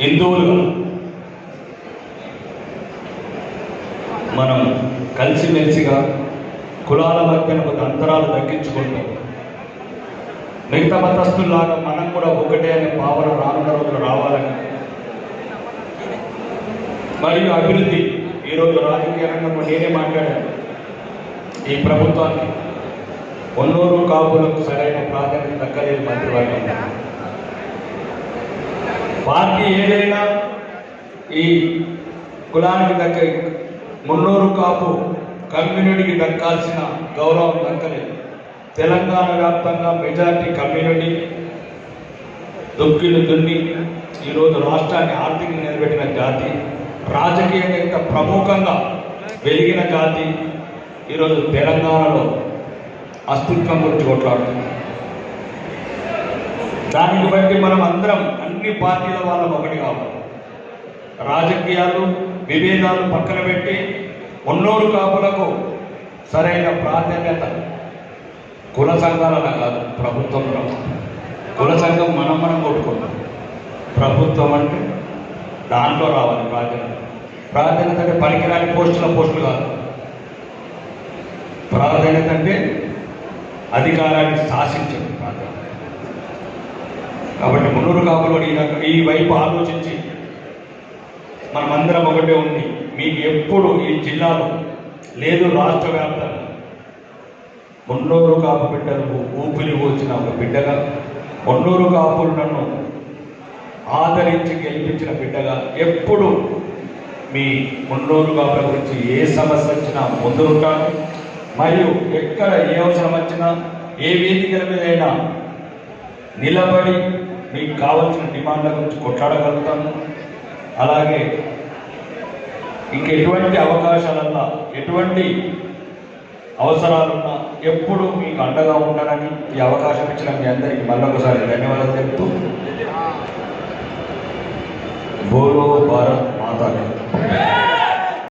హిందువులు మనం కలిసిమెలిసిగా కులాల మధ్యన ఒక అంతరాలు తగ్గించుకుంటాం మిగతా మతస్థుల్లాగా మనం కూడా ఒకటే అనే భావన రానున్న రోజులు రావాలని. మరియు అభివృద్ధి ఈరోజు రాజకీయ రంగంలో నేనే మాట్లాడాను. ఈ ప్రభుత్వానికి ఒన్నూరు కాపులకు సరైన ప్రాధాన్యత దక్కలేదు మంత్రివర్గం. పార్టీ ఏదైనా ఈ కులానికి దక్క మున్నూరు కాపు కమ్యూనిటీకి దక్కాల్సిన గౌరవం దక్కలేదు. తెలంగాణ వ్యాప్తంగా మెజారిటీ కమ్యూనిటీ దుక్కిలు దున్ని ఈరోజు రాష్ట్రాన్ని ఆర్థికంగా నిలబెట్టిన జాతి రాజకీయంగా ఇంత ప్రముఖంగా వెలిగిన జాతి ఈరోజు తెలంగాణలో అస్తిత్వం గురించి కొట్లాడుతుంది దానికి బట్టి మనం అందరం అన్ని పార్టీల వాళ్ళం ఒకటి కావాలి. రాజకీయాలు విభేదాలు పక్కన పెట్టి ఉన్నోరు కాపులకు సరైన ప్రాధాన్యత. కుల సంఘాలన కాదు ప్రభుత్వంలో కుల సంఘం మనం మనం కొట్టుకుంటాం. ప్రభుత్వం అంటే దాంట్లో రావాలి ప్రాధాన్యత. ప్రాధాన్యత అంటే పనికిరాని పోస్టుల పోస్టులు కాదు. ప్రాధాన్యత అంటే అధికారాన్ని శాసించడం ప్రాధాన్యత. కాబట్టి మున్నూరు కాపులు ఈ ఈ వైపు ఆలోచించి మనమందరం ఒకటే ఉంది మీకు ఎప్పుడు ఈ జిల్లాలో లేదు రాష్ట్ర వ్యాప్తంగా మున్నూరు కాపు బిడ్డలకు ఊపిరి వచ్చిన ఒక బిడ్డగా మున్నూరు కాపులు నన్ను ఆదరించి గెలిపించిన బిడ్డగా ఎప్పుడు మీ మున్నూరు కాపుల గురించి ఏ సమస్య వచ్చినా ముందుంటాను మరియు ఎక్కడ ఏ అవసరం వచ్చినా ఏ వేదికల మీదైనా నిలబడి మీకు కావలసిన డిమాండ్ల గురించి కొట్లాడగలుగుతాము. అలాగే ఇంకెటువంటి అవకాశాలన్నా ఎటువంటి అవసరాలున్నా ఎప్పుడు మీకు అండగా ఉంటానని ఈ అవకాశం ఇచ్చిన మీ అందరికీ మళ్ళొకసారి ధన్యవాదాలు చెప్తూ బోలో భారత్ మాతా